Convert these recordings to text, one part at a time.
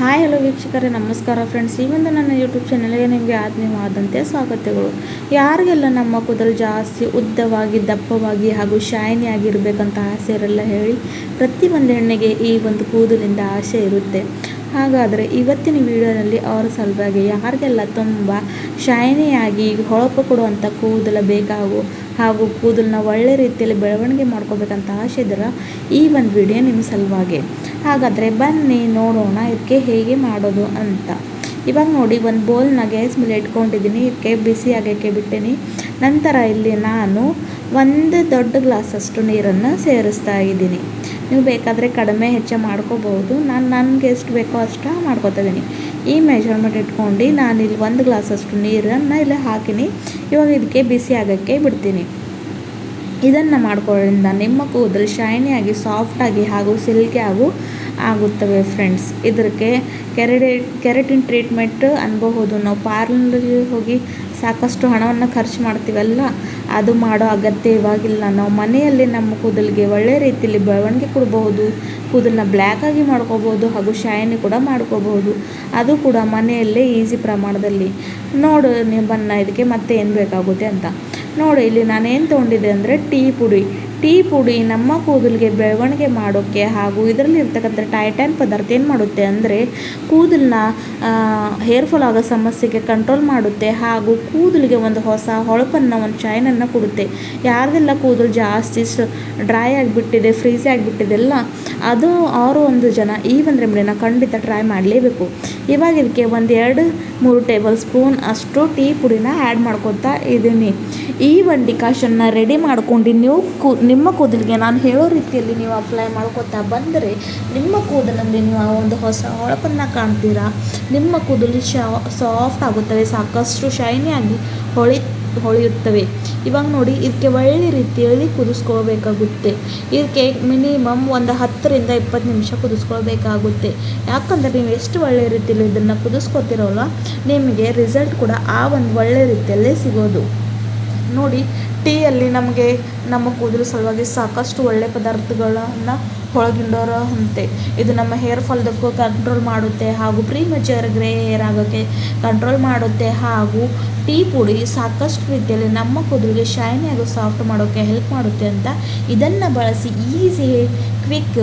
Hi, hello ವೀಕ್ಷಕರೇ, ನಮಸ್ಕಾರ friends ಈ ಒಂದು ನನ್ನ ಯೂಟ್ಯೂಬ್ ಚಾನಲ್ಗೆ ನಿಮಗೆ ಆತ್ಮೀಯವಾದಂತೆ ಸ್ವಾಗತಗಳು. ಯಾರಿಗೆಲ್ಲ ನಮ್ಮ ಕೂದಲು ಜಾಸ್ತಿ ಉದ್ದವಾಗಿ, ದಪ್ಪವಾಗಿ ಹಾಗೂ ಶೈನಿ ಆಗಿರಬೇಕಂತ ಆಸೆ ಇರಲ್ಲ ಹೇಳಿ, ಪ್ರತಿ ಒಂದು ಹೆಣ್ಣಿಗೆ ಈ ಒಂದು ಕೂದಲಿಂದ ಆಸೆ ಇರುತ್ತೆ. ಹಾಗಾದರೆ ಇವತ್ತಿನ ವಿಡಿಯೋನಲ್ಲಿ ಅವರ ಸಲುವಾಗಿ ಯಾರಿಗೆಲ್ಲ ತುಂಬ ಶೈನಿಯಾಗಿ ಹೊಳಪು ಕೊಡುವಂಥ ಕೂದಲು ಬೇಕಾಗು ಹಾಗೂ ಕೂದಲನ್ನ ಒಳ್ಳೆ ರೀತಿಯಲ್ಲಿ ಬೆಳವಣಿಗೆ ಮಾಡ್ಕೋಬೇಕಂತ ಆಸೆ ಇದ್ರೆ ಈ ಒಂದು ವಿಡಿಯೋ ನಿಮ್ಮ ಸಲುವಾಗಿ. ಹಾಗಾದರೆ ಬನ್ನಿ ನೋಡೋಣ ಇದಕ್ಕೆ ಹೇಗೆ ಮಾಡೋದು ಅಂತ. ಇವಾಗ ನೋಡಿ ಒಂದು ಬೌಲ್ನ ಗ್ಯಾಸ್ ಮೇಲೆ ಇಟ್ಕೊಂಡಿದ್ದೀನಿ. ಇದಕ್ಕೆ ಬಿಸಿ ಆಗೋಕ್ಕೆ ಬಿಟ್ಟಿನಿ. ನಂತರ ಇಲ್ಲಿ ನಾನು ಒಂದು ದೊಡ್ಡ ಗ್ಲಾಸಷ್ಟು ನೀರನ್ನು ಸೇರಿಸ್ತಾ ಇದ್ದೀನಿ. ನೀವು ಬೇಕಾದರೆ ಕಡಿಮೆ ಹೆಚ್ಚು ಮಾಡ್ಕೋಬೋದು. ನಾನು ನನಗೆ ಎಷ್ಟು ಬೇಕೋ ಅಷ್ಟು ಮಾಡ್ಕೋತಾ ಇದ್ದೀನಿ. ಈ ಮೆಜರ್ಮೆಂಟ್ ಇಟ್ಕೊಂಡು ನಾನು ಇಲ್ಲಿ ಒಂದು ಗ್ಲಾಸಷ್ಟು ನೀರನ್ನು ಇಲ್ಲಿ ಹಾಕಿನಿ. ಇವಾಗ ಇದಕ್ಕೆ ಬಿಸಿ ಆಗೋಕ್ಕೆ ಬಿಡ್ತೀನಿ. ಇದನ್ನು ಮಾಡ್ಕೊಳ್ಳೋದ್ರಿಂದ ನಿಮ್ಮ ಕೂದಲು ಶೈನಿಯಾಗಿ ಸಾಫ್ಟಾಗಿ ಹಾಗೂ ಸಿಲ್ಕಿ ಹಾಗೂ ಆಗುತ್ತವೆ ಫ್ರೆಂಡ್ಸ್ ಇದಕ್ಕೆ ಕೆರೆಡೆ, ಕೆರೆಟಿನ್ ಟ್ರೀಟ್ಮೆಂಟ್ ಅನ್ಬಹುದು. ನಾವು ಪಾರ್ಲರ್ಗೆ ಹೋಗಿ ಸಾಕಷ್ಟು ಹಣವನ್ನು ಖರ್ಚು ಮಾಡ್ತೀವಲ್ಲ, ಅದು ಮಾಡೋ ಅಗತ್ಯ ಇವಾಗಿಲ್ಲ ನಾವು ಮನೆಯಲ್ಲಿ ನಮ್ಮ ಕೂದಲಿಗೆ ಒಳ್ಳೆ ರೀತಿಯಲ್ಲಿ ಬೆಳವಣಿಗೆ ಕೊಡಬಹುದು, ಕೂದಲನ್ನ ಬ್ಲ್ಯಾಕಾಗಿ ಮಾಡ್ಕೋಬೋದು ಹಾಗೂ ಶೈನಿ ಕೂಡ ಮಾಡ್ಕೋಬಹುದು. ಅದು ಕೂಡ ಮನೆಯಲ್ಲೇ ಈಸಿ ಪ್ರಮಾಣದಲ್ಲಿ. ನೋಡು ಬನ್ನ ಇದಕ್ಕೆ ಮತ್ತೆ ಏನು ಬೇಕಾಗುತ್ತೆ ಅಂತ. ನೋಡಿ ಇಲ್ಲಿ ನಾನೇನು ತೊಗೊಂಡಿದ್ದೆ ಅಂದರೆ ಟೀ ಪುಡಿ. ಟೀ ಪುಡಿ, ನಮ್ಮ ಕೂದಲಿಗೆ ಬೆಳವಣಿಗೆ ಮಾಡೋಕ್ಕೆ ಹಾಗೂ ಇದರಲ್ಲಿ ಇರ್ತಕ್ಕಂಥ ಟೈಟ್ಯಾನ್ ಪದಾರ್ಥ ಏನು ಮಾಡುತ್ತೆ ಅಂದರೆ ಕೂದಲನ್ನ ಹೇರ್ ಫಾಲ್ ಆಗೋ ಸಮಸ್ಯೆಗೆ ಕಂಟ್ರೋಲ್ ಮಾಡುತ್ತೆ ಹಾಗೂ ಕೂದಲಿಗೆ ಒಂದು ಹೊಸ ಹೊಳಪನ್ನು, ಒಂದು ಚೈನನ್ನು ಕೊಡುತ್ತೆ. ಯಾರ್ದೆಲ್ಲ ಕೂದಲು ಜಾಸ್ತಿ ಡ್ರೈ ಆಗಿಬಿಟ್ಟಿದೆ ಫ್ರೀಸ್ ಆಗಿಬಿಟ್ಟಿದೆಲ್ಲ ಅದು ಅವರು ಒಂದು ಜನ ಈ ಒಂದು ರೆಮಿಡಿನ ಖಂಡಿತ ಟ್ರೈ ಮಾಡಲೇಬೇಕು. ಇವಾಗ ಇದಕ್ಕೆ ಒಂದು ಎರಡು, ಮೂರು ಟೇಬಲ್ ಸ್ಪೂನ್ ಅಷ್ಟು ಟೀ ಪುಡಿನ ಆ್ಯಡ್ ಮಾಡ್ಕೊತಾ ಇದ್ದೀನಿ ಈ ಒಂದು ಡಿಕಾಷನ್ನ ರೆಡಿ ಮಾಡ್ಕೊಂಡು ನೀವು ಕೂ ನಿಮ್ಮ ಕೂದಲಿಗೆ ನಾನು ಹೇಳೋ ರೀತಿಯಲ್ಲಿ ನೀವು ಅಪ್ಲೈ ಮಾಡ್ಕೊತಾ ಬಂದರೆ ನಿಮ್ಮ ಕೂದಲಲ್ಲಿ ನೀವು ಒಂದು ಹೊಸ ಹೊಳಪನ್ನು ಕಾಣ್ತೀರಾ? ನಿಮ್ಮ ಕೂದಲು ಸಾಫ್ಟ್ ಆಗುತ್ತವೆ, ಸಾಕಷ್ಟು ಶೈನಿಯಾಗಿ ಹೊಳಿ, ಹೊಳೆಯುತ್ತವೆ. ಇವಾಗ ನೋಡಿ, ಇದಕ್ಕೆ ಒಳ್ಳೆ ರೀತಿಯಲ್ಲಿ ಕುದಿಸ್ಕೊಳ್ಬೇಕಾಗುತ್ತೆ. ಇದಕ್ಕೆ ಮಿನಿಮಮ್ ಒಂದು ಹತ್ತರಿಂದ ಇಪ್ಪತ್ತು ನಿಮಿಷ ಕುದಿಸ್ಕೊಳ್ಬೇಕಾಗುತ್ತೆ. ಯಾಕಂದರೆ ನೀವು ಎಷ್ಟು ಒಳ್ಳೆಯ ರೀತಿಯಲ್ಲಿ ಇದನ್ನು ಕುದಿಸ್ಕೊತಿರೋಲ್ಲ, ನಿಮಗೆ ರಿಸಲ್ಟ್ ಕೂಡ ಆ ಒಂದು ಒಳ್ಳೆಯ ರೀತಿಯಲ್ಲೇ ಸಿಗೋದು. ನೋಡಿ ಟೀಯಲ್ಲಿ ನಮಗೆ ನಮ್ಮ ಕೂದಲು ಸಲುವಾಗಿ ಸಾಕಷ್ಟು ಒಳ್ಳೆ ಪದಾರ್ಥಗಳನ್ನು ಒಳಗಿಂಡೋರ ಅಂತೆ. ಇದು ನಮ್ಮ ಹೇರ್ ಫಾಲ್ದಕ್ಕೂ ಕಂಟ್ರೋಲ್ ಮಾಡುತ್ತೆ ಹಾಗೂ ಪ್ರೀ ಮೆಚೂರ್ ಗ್ರೇ ಹೇರ್ ಆಗೋಕ್ಕೆ ಕಂಟ್ರೋಲ್ ಮಾಡುತ್ತೆ ಹಾಗೂ ಟೀ ಪುಡಿ ಸಾಕಷ್ಟು ರೀತಿಯಲ್ಲಿ ನಮ್ಮ ಕೂದಲಿಗೆ ಶೈನಿ ಹಾಗೂ ಸಾಫ್ಟ್ ಮಾಡೋಕ್ಕೆ ಹೆಲ್ಪ್ ಮಾಡುತ್ತೆ ಅಂತ ಇದನ್ನು ಬಳಸಿ ಈಸಿ ಕ್ವಿಕ್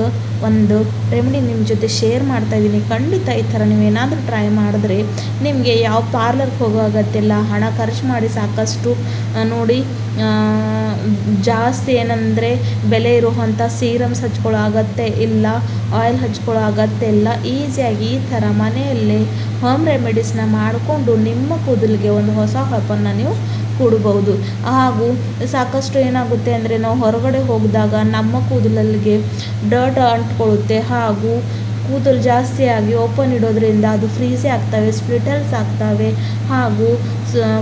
ಒಂದು ರೆಮಿಡಿ ನಿಮ್ಮ ಜೊತೆ ಶೇರ್ ಮಾಡ್ತಾ ಇದ್ದೀನಿ. ಖಂಡಿತ ಈ ಥರ ನೀವೇನಾದರೂ ಟ್ರೈ ಮಾಡಿದ್ರೆ ನಿಮಗೆ ಯಾವ ಪಾರ್ಲರ್ಗೆ ಹೋಗೋ ಅಗತ್ಯ ಹಣ ಖರ್ಚು ಮಾಡಿ ಸಾಕಷ್ಟು ನೋಡಿ ಜಾಸ್ತಿ ಏನಂದರೆ ಬೆಲೆ ಇರುವಂಥ ಸೀರಮ್ಸ್ ಹಚ್ಕೊಳ್ಳೋ ಅಗತ್ಯ ಇಲ್ಲ ಆಯಿಲ್ ಹಚ್ಕೊಳ್ಳೋ ಅಗತ್ಯ ಇಲ್ಲ. ಈಸಿಯಾಗಿ ಈ ಥರ ಮನೆಯಲ್ಲೇ ಹೋಮ್ ರೆಮಿಡೀಸ್ನ ಮಾಡಿಕೊಂಡು ನಿಮ್ಮ ಕೂದಲಿಗೆ ಒಂದು ಹೊಸ ಹೊಳಪನ್ನು ನೀವು ಕೊಡಬಹುದು. ಹಾಗೂ ಸಾಕಷ್ಟು ಏನಾಗುತ್ತೆ ಅಂದರೆ ನಾವು ಹೊರಗಡೆ ಹೋಗಿದಾಗ ನಮ್ಮ ಕೂದಲಲ್ಲಿಗೆ ಡರ್ಟ್ ಅಂಟ್ಕೊಳ್ಳುತ್ತೆ. ಹಾಗೂ ಕೂದಲು ಜಾಸ್ತಿಯಾಗಿ ಓಪನ್ ಇಡೋದ್ರಿಂದ ಅದು ಫ್ರೀಸೇ ಆಗ್ತವೆ ಸ್ಪ್ಲಿಟಲ್ಸ್ ಆಗ್ತವೆ, ಹಾಗೂ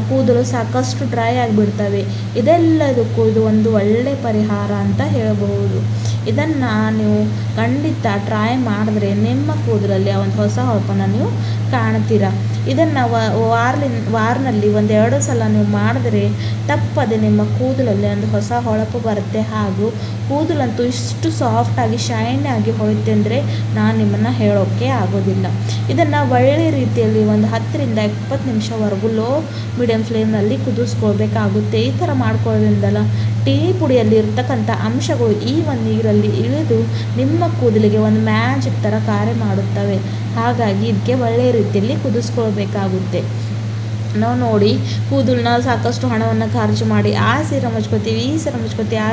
ಕೂದಲು ಸಾಕಷ್ಟು ಡ್ರೈ ಆಗಿಬಿಡ್ತವೆ. ಇದೆಲ್ಲದಕ್ಕೂ ಇದು ಒಂದು ಒಳ್ಳೆ ಪರಿಹಾರ ಅಂತ ಹೇಳಬಹುದು. ಇದನ್ನು ನೀವು ಖಂಡಿತ ಟ್ರೈ ಮಾಡಿದ್ರೆ ನಿಮ್ಮ ಕೂದಲಲ್ಲಿ ಆ ಒಂದು ಹೊಸ ಹೊಳಪನ್ನು ನೀವು ಕಾಣ್ತೀರ ಇದನ್ನು ವಾರ್ಲಿನ್, ವಾರ್ನಲ್ಲಿ ಒಂದೆರಡು ಸಲ ನೀವು ಮಾಡಿದ್ರೆ ತಪ್ಪದೆ ನಿಮ್ಮ ಕೂದಲಲ್ಲಿ ಒಂದು ಹೊಸ ಹೊಳಪು ಬರುತ್ತೆ ಹಾಗೂ ಕೂದಲಂತೂ ಇಷ್ಟು ಸಾಫ್ಟಾಗಿ ಶೈನ್ ಆಗಿ ಹೋಯ್ತೆ ಅಂದರೆ ನಾನು ನಿಮ್ಮನ್ನು ಹೇಳೋಕ್ಕೆ ಆಗೋದಿಲ್ಲ. ಇದನ್ನು ಒಳ್ಳೆ ರೀತಿಯಲ್ಲಿ ಒಂದು ಹತ್ತರಿಂದ ಇಪ್ಪತ್ತು ನಿಮಿಷವರೆಗೂ ಲೋ ಮೀಡಿಯಮ್ ಫ್ಲೇಮ್ನಲ್ಲಿ ಕುದಿಸ್ಕೊಳ್ಬೇಕಾಗುತ್ತೆ. ಈ ಥರ ಮಾಡ್ಕೊಳ್ಳೋದ್ರಿಂದಲ್ಲ ಟೀ ಪುಡಿಯಲ್ಲಿ ಇರ್ತಕ್ಕಂಥ ಅಂಶಗಳು ಈ ಒಂದು ನೀರಲ್ಲಿ ಇಳಿದು ನಿಮ್ಮ ಕೂದಲಿಗೆ ಒಂದು ಮ್ಯಾಜಿಕ್ ಥರ ಕಾರ್ಯ ಮಾಡುತ್ತವೆ. ಹಾಗಾಗಿ ಇದಕ್ಕೆ ಒಳ್ಳೆಯ ರೀತಿಯಲ್ಲಿ ಕುದಿಸ್ಕೊಳ್ಬೇಕಾಗುತ್ತೆ. ನಾವು ನೋಡಿ ಕೂದಲನ್ನ ಸಾಕಷ್ಟು ಹಣವನ್ನು ಖರ್ಚು ಮಾಡಿ, ಆ ಸೀರೆ ಹಚ್ಕೋತೀವಿ, ಈ ಸೀರೆ ಹಚ್ಕೋತೀವಿ, ಆ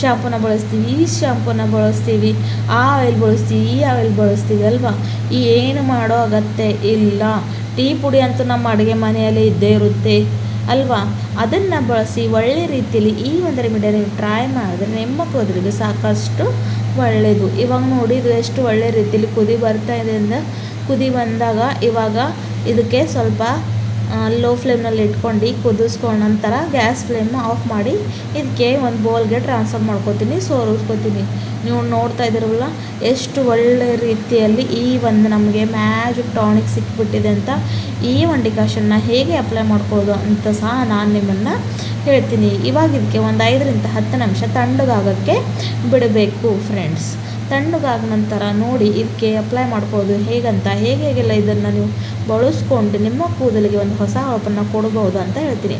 ಶಾಂಪೂನ ಬಳಸ್ತೀವಿ, ಈ ಶ್ಯಾಂಪೂನ ಬಳಸ್ತೀವಿ, ಆ ಆಯಿಲ್ ಬಳಸ್ತೀವಿ, ಈ ಆಯಿಲ್ ಬಳಸ್ತೀವಿ ಅಲ್ವಾ? ಏನು ಮಾಡೋ ಅಗತ್ಯ ಇಲ್ಲ. ಟೀ ಪುಡಿ ಅಂತೂ ನಮ್ಮ ಅಡುಗೆ ಮನೆಯಲ್ಲೇ ಇದ್ದೇ ಇರುತ್ತೆ. ಅಲ್ವಾ? ಅದನ್ನು ಬಳಸಿ ಒಳ್ಳೆ ರೀತಿಯಲ್ಲಿ ಈ ಒಂದು ರೆಮಿಡಿಯ ನೀವು ಟ್ರೈ ಮಾಡಿದ್ರೆ ನಿಮ್ಮ ಕೂದಲಿಗೆ ಸಾಕಷ್ಟು ಒಳ್ಳೆಯದು ಇವಾಗ ನೋಡಿ ಇದು ಎಷ್ಟು ಒಳ್ಳೆ ರೀತಿಯಲ್ಲಿ ಕುದಿ ಬರ್ತಾ ಇದೆ ಅಂದರೆ ಕುದಿ ಬಂದಾಗ ಇವಾಗ ಇದಕ್ಕೆ ಸ್ವಲ್ಪ ಲೋ ಫ್ಲೇಮ್ನಲ್ಲಿ ಇಟ್ಕೊಂಡು ಕುದಿಸ್ಕೊಂಡ ನಂತರ ಗ್ಯಾಸ್ ಫ್ಲೇಮ್ ಆಫ್ ಮಾಡಿ ಇದಕ್ಕೆ ಒಂದು ಬೌಲ್ಗೆ ಟ್ರಾನ್ಸ್ಫರ್ ಮಾಡ್ಕೋತೀನಿ, ಸೋರಿಸ್ಕೋತೀನಿ. ನೀವು ನೋಡ್ತಾ ಇದ್ದೀರಲ್ಲ, ಎಷ್ಟು ಒಳ್ಳೆ ರೀತಿಯಲ್ಲಿ ಈ ಒಂದು ನಮಗೆ ಮ್ಯಾಜಿಕ್ ಟಾನಿಕ್ ಸಿಕ್ಬಿಟ್ಟಿದೆ ಅಂತ ಈ ಒಂದು ಡಿಕಾಷನ್ನ ಹೇಗೆ ಅಪ್ಲೈ ಮಾಡ್ಬೋದು ಅಂತ ಸಹ ನಾನು ನಿಮ್ಮನ್ನು ಹೇಳ್ತೀನಿ. ಇವಾಗ ಇದಕ್ಕೆ ಒಂದು ಐದರಿಂದ ಹತ್ತು ನಿಮಿಷ ತಣ್ಣಗಾಗೋಕ್ಕೆ ಬಿಡಬೇಕು ಫ್ರೆಂಡ್ಸ್ ತಣ್ಣಗಾದ ನಂತರ ನೋಡಿ ಇದಕ್ಕೆ ಅಪ್ಲೈ ಮಾಡ್ಬೋದು. ಹೇಗಂತ? ಹೇಗೆ ಹೇಗೆಲ್ಲ ಇದನ್ನು ನೀವು ಬಳಸ್ಕೊಂಡು ನಿಮ್ಮ ಕೂದಲಿಗೆ ಒಂದು ಹೊಸ ಹೊಳಪನ್ನು ಕೊಡಬಹುದು ಅಂತ ಹೇಳ್ತೀನಿ.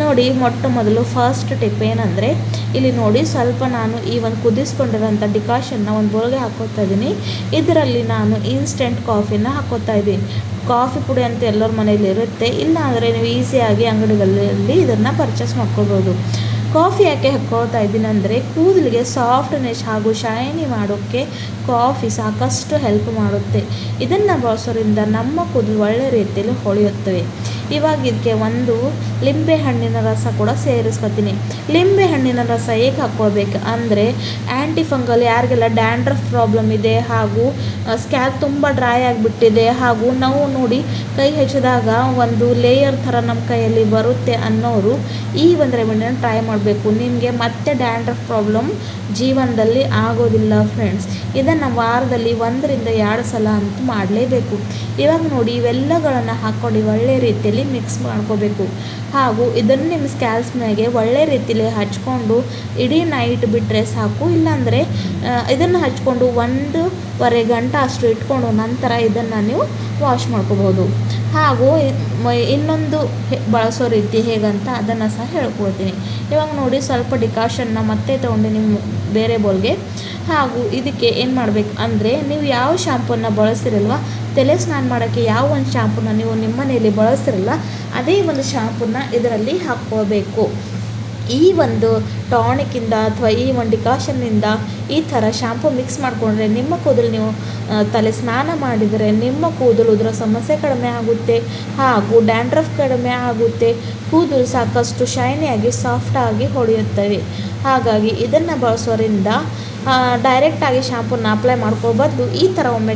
ನೋಡಿ, ಮೊಟ್ಟ ಮೊದಲು ಫಸ್ಟ್ ಟಿಪ್ ಏನಂದರೆ, ಇಲ್ಲಿ ನೋಡಿ ಸ್ವಲ್ಪ ನಾನು ಈ ಒಂದು ಕುದಿಸ್ಕೊಂಡಿರೋಂಥ ಡಿಕಾಷನ್ನ ಒಂದು ಬೊಳಗೆ ಹಾಕೋತಾ ಇದ್ದೀನಿ. ಇದರಲ್ಲಿ ನಾನು ಇನ್ಸ್ಟೆಂಟ್ ಕಾಫಿನ ಹಾಕೋತಾ ಇದ್ದೀನಿ. ಕಾಫಿ ಪುಡಿ ಅಂತ ಎಲ್ಲರ ಮನೆಯಲ್ಲಿ ಇರುತ್ತೆ. ಇಲ್ಲ ಅಂದರೆ ನೀವು ಈಸಿಯಾಗಿ ಅಂಗಡಿಗಳಲ್ಲಿ ಇದನ್ನು ಪರ್ಚೇಸ್ ಮಾಡ್ಕೊಳ್ಬೋದು. ಕಾಫಿ ಯಾಕೆ ಹಾಕ್ಕೊಳ್ತಾ ಇದ್ದೀನಿ ಅಂದರೆ ಕೂದಲಿಗೆ ಸಾಫ್ಟ್ನೆಸ್ ಹಾಗೂ ಶೈನಿ ಮಾಡೋಕ್ಕೆ ಕಾಫಿ ಸಾಕಷ್ಟು ಹೆಲ್ಪ್ ಮಾಡುತ್ತೆ. ಇದನ್ನು ಬಳಸೋದ್ರಿಂದ ನಮ್ಮ ಕೂದಲು ಒಳ್ಳೆ ರೀತಿಯಲ್ಲಿ ಹೊಳೆಯುತ್ತವೆ. ಇವಾಗ ಇದಕ್ಕೆ ಒಂದು ಲಿಂಬೆ ಹಣ್ಣಿನ ರಸ ಕೂಡ ಸೇರಿಸ್ಕೊತೀನಿ. ಲಿಂಬೆ ಹಣ್ಣಿನ ರಸ ಹೇಗೆ ಹಾಕ್ಕೊಳ್ಬೇಕು ಅಂದರೆ ಆ್ಯಂಟಿ ಫಂಗಲ್ ಯಾರಿಗೆಲ್ಲ ಡ್ಯಾಂಡ್ರಫ್ ಪ್ರಾಬ್ಲಮ್ ಇದೆ ಹಾಗೂ ಸ್ಕ್ಯಾಲ್ ತುಂಬ ಡ್ರೈ ಆಗಿಬಿಟ್ಟಿದೆ ಹಾಗೂ ನಾವು ನೋಡಿ ಕೈ ಹೆಚ್ಚಿದಾಗ ಒಂದು ಲೇಯರ್ ಥರ ನಮ್ಮ ಕೈಯಲ್ಲಿ ಬರುತ್ತೆ ಅನ್ನೋರು ಈ ಒಂದು ರೆಮಿಡಿಯನ್ನು ಟ್ರೈ ಮಾಡಬೇಕು. ನಿಮಗೆ ಮತ್ತೆ ಡ್ಯಾಂಡ್ರಫ್ ಪ್ರಾಬ್ಲಮ್ ಜೀವನದಲ್ಲಿ ಆಗೋದಿಲ್ಲ ಫ್ರೆಂಡ್ಸ್ ಇದನ್ನು ವಾರದಲ್ಲಿ ಒಂದರಿಂದ ಎರಡು ಸಲ ಅಂತೂ ಮಾಡಲೇಬೇಕು. ಇವಾಗ ನೋಡಿ, ಇವೆಲ್ಲಗಳನ್ನು ಹಾಕ್ಕೊಂಡು ಒಳ್ಳೆ ರೀತಿಯಲ್ಲಿ ಮಿಕ್ಸ್ ಮಾಡ್ಕೋಬೇಕು. ಹಾಗೂ ಇದನ್ನು ನಿಮ್ಮ ಸ್ಕ್ಯಾಲ್ಸ್ ಮ್ಯಾಗೆ ಒಳ್ಳೆ ರೀತಿಯಲ್ಲಿ ಹಚ್ಕೊಂಡು ಇಡೀ ನೈಟ್ ಬಿಟ್ಟರೆ ಸಾಕು. ಇಲ್ಲಾಂದರೆ ಇದನ್ನು ಹಚ್ಕೊಂಡು ಒಂದೂವರೆ ಗಂಟೆ ಅಷ್ಟು ಇಟ್ಕೊಂಡು ನಂತರ ಇದನ್ನು ನೀವು ವಾಶ್ ಮಾಡ್ಕೋಬೋದು ಹಾಗೂ ಇನ್ನೊಂದು ಬಳಸೋ ರೀತಿ ಹೇಗಂತ ಅದನ್ನು ಸಹ ಹೇಳ್ಕೊಳ್ತೀನಿ ಇವಾಗ ನೋಡಿ ಸ್ವಲ್ಪ ಡಿಕಾಷನ್ನ ಮತ್ತೆ ತೊಗೊಂಡು ನಿಮ್ಮ ಬೇರೆ ಬೋಲ್ಗೆ. ಹಾಗೂ ಇದಕ್ಕೆ ಏನು ಮಾಡಬೇಕು ಅಂದರೆ ನೀವು ಯಾವ ಶಾಂಪೂನ ಬಳಸ್ತಿರಲ್ವ, ತಲೆ ಸ್ನಾನ ಮಾಡೋಕ್ಕೆ ಯಾವ ಒಂದು ಶಾಂಪೂನ ನೀವು ನಿಮ್ಮ ಮನೆಯಲ್ಲಿ ಬಳಸ್ತಿರಲ್ಲ, ಅದೇ ಒಂದು ಶಾಂಪೂನ ಇದರಲ್ಲಿ ಹಾಕ್ಕೋಬೇಕು ಈ ಒಂದು ಟಾನಿಕ್ಕಿಂದ ಅಥವಾ ಈ ಒಂದು ಡಿಕಾಷನ್ನಿಂದ ಈ ಥರ ಶಾಂಪು ಮಿಕ್ಸ್ ಮಾಡಿಕೊಂಡ್ರೆ ನಿಮ್ಮ ಕೂದಲು ನೀವು ತಲೆ ಸ್ನಾನ ಮಾಡಿದರೆ ನಿಮ್ಮ ಕೂದಲು ಉದುರೋ ಸಮಸ್ಯೆ ಕಡಿಮೆ ಆಗುತ್ತೆ. ಹಾಗೂ ಡ್ಯಾಂಡ್ರಫ್ ಕಡಿಮೆ ಆಗುತ್ತೆ. ಕೂದಲು ಸಾಕಷ್ಟು ಶೈನಿಯಾಗಿ ಸಾಫ್ಟಾಗಿ ಹೊಳೆಯುತ್ತವೆ. ಹಾಗಾಗಿ ಇದನ್ನು ಬಳಸೋದ್ರಿಂದ ಡೈರೆಕ್ಟಾಗಿ ಶಾಂಪೂನ ಅಪ್ಲೈ ಮಾಡ್ಕೋ ಬದಲು ಈ ಥರ ಒಮ್ಮೆ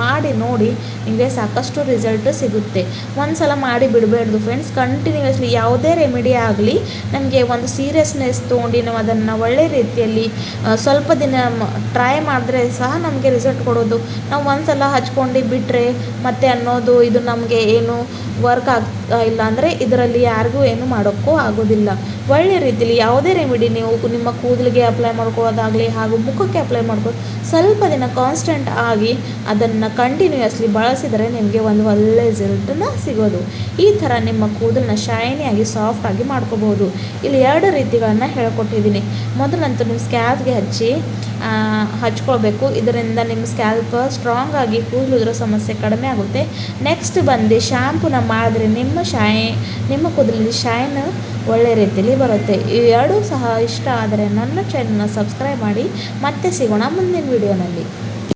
ಮಾಡಿ ನೋಡಿ ನಿಮಗೆ ಸಾಕಷ್ಟು ರಿಸಲ್ಟ್ ಸಿಗುತ್ತೆ. ಒಂದು ಸಲ ಮಾಡಿ ಬಿಡಬಾರ್ದು ಫ್ರೆಂಡ್ಸ್ ಕಂಟಿನ್ಯೂಸ್ಲಿ ಯಾವುದೇ ರೆಮಿಡಿ ಆಗಲಿ ನಮಗೆ ಒಂದು ಸೀರಿಯಸ್ನೆಸ್ ತೊಗೊಂಡು ನಾವು ಅದನ್ನು ಒಳ್ಳೆ ರೀತಿಯಲ್ಲಿ ಸ್ವಲ್ಪ ದಿನ ಟ್ರೈ ಮಾಡಿದ್ರೆ ಸಹ ನಮಗೆ ರಿಸಲ್ಟ್ ಕೊಡೋದು. ನಾವು ಒಂದು ಸಲ ಹಚ್ಕೊಂಡು ಬಿಟ್ಟರೆ ಮತ್ತೆ ಅನ್ನೋದು ಇದು ನಮಗೆ ಏನು ವರ್ಕ್ ಆಗ್ತಾ ಇಲ್ಲ ಅಂದರೆ ಇದರಲ್ಲಿ ಯಾರಿಗೂ ಏನು ಮಾಡೋಕ್ಕೂ ಆಗೋದಿಲ್ಲ. ಒಳ್ಳೆ ರೀತಿಯಲ್ಲಿ ಯಾವುದೇ ರೆಮಿಡಿ ನೀವು ನಿಮ್ಮ ಕೂದಲಿಗೆ ಅಪ್ಲೈ ಮಾಡ್ಕೊಳ್ಳೋದಾಗಲಿ ಹಾಗೂ ಮುಖಕ್ಕೆ ಅಪ್ಲೈ ಮಾಡ್ಕೊಳ್ಳೋ ಸ್ವಲ್ಪ ದಿನ ಕಾನ್ಸ್ಟೆಂಟ್ ಆಗಿ ಅದನ್ನು ಕಂಟಿನ್ಯೂಯಸ್ಲಿ ಬಳಸಿದರೆ ನಿಮಗೆ ಒಂದು ಒಳ್ಳೆಯ ರಿಸಲ್ಟನ್ನು ಸಿಗೋದು. ಈ ಥರ ನಿಮ್ಮ ಕೂದಲನ್ನ ಶೈನಿಯಾಗಿ ಸಾಫ್ಟಾಗಿ ಮಾಡ್ಕೋಬಹುದು. ಇಲ್ಲಿ ಎರಡು ರೀತಿಗಳನ್ನು ಹೇಳ್ಕೊಟ್ಟಿದ್ದೀನಿ. ಮೊದಲಂತೂ ನಿಮ್ಮ ಸ್ಕ್ಯಾಲ್ಪ್ಗೆ ಹಚ್ಚಿ ಹಚ್ಕೊಳ್ಬೇಕು. ಇದರಿಂದ ನಿಮ್ಮ ಸ್ಕ್ಯಾಲ್ಪ್ ಸ್ಟ್ರಾಂಗ್ ಆಗಿ ಕೂದಲು ಸಮಸ್ಯೆ ಕಡಿಮೆ ಆಗುತ್ತೆ. ನೆಕ್ಸ್ಟ್ ಬಂದು ಶ್ಯಾಂಪೂನ ಮಾಡಿದ್ರೆ ನಿಮ್ಮ ಶೈ ನಿಮ್ಮ ಕೂದಲಲ್ಲಿ ಶೈನ್ ಒಳ್ಳೆ ರೀತಿಯಲ್ಲಿ ಬರುತ್ತೆ. ಇವೆರಡೂ ಸಹ ಇಷ್ಟ ಆದರೆ ನನ್ನ ಚಾನಲ್ನ ಸಬ್ಸ್ಕ್ರೈಬ್ ಮಾಡಿ. ಮತ್ತೆ ಸಿಗೋಣ ಮುಂದಿನ ವಿಡಿಯೋನಲ್ಲಿ